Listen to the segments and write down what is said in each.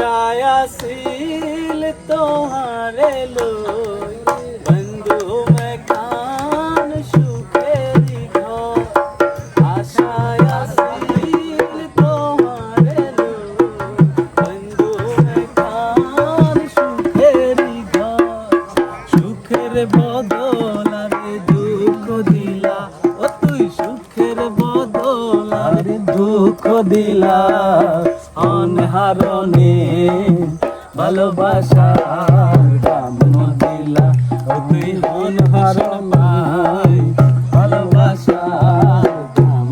আশায় আসিল তোমারে লই বন্ধু মেকান সুখেরি ঘর আশায় আসিল বন্ধু মেকান সুখেরি ঘর সুখের বদল আরে দুঃখ দিলা, ও সুখের বদল আরে দুঃখ দিলা। অনহারণে ভালোবাসার দাম দিলা তুই ভালোবাসার দাম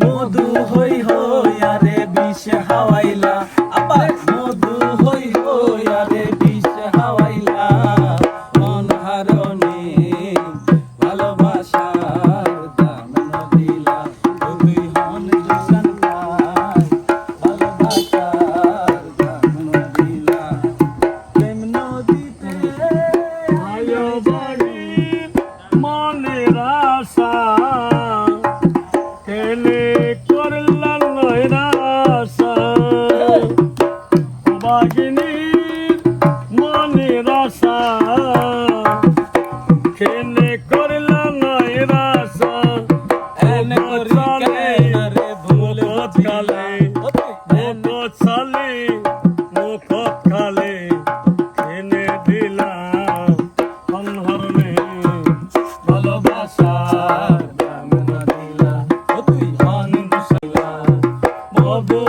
মধু হই হই আরে বিষ হাওয়াইলা আবার কালে মন চালে মুখত কালে এনে দিলাম। অন্ধরণে ভালোবাসা দিলা। অন বুঝলা বাবু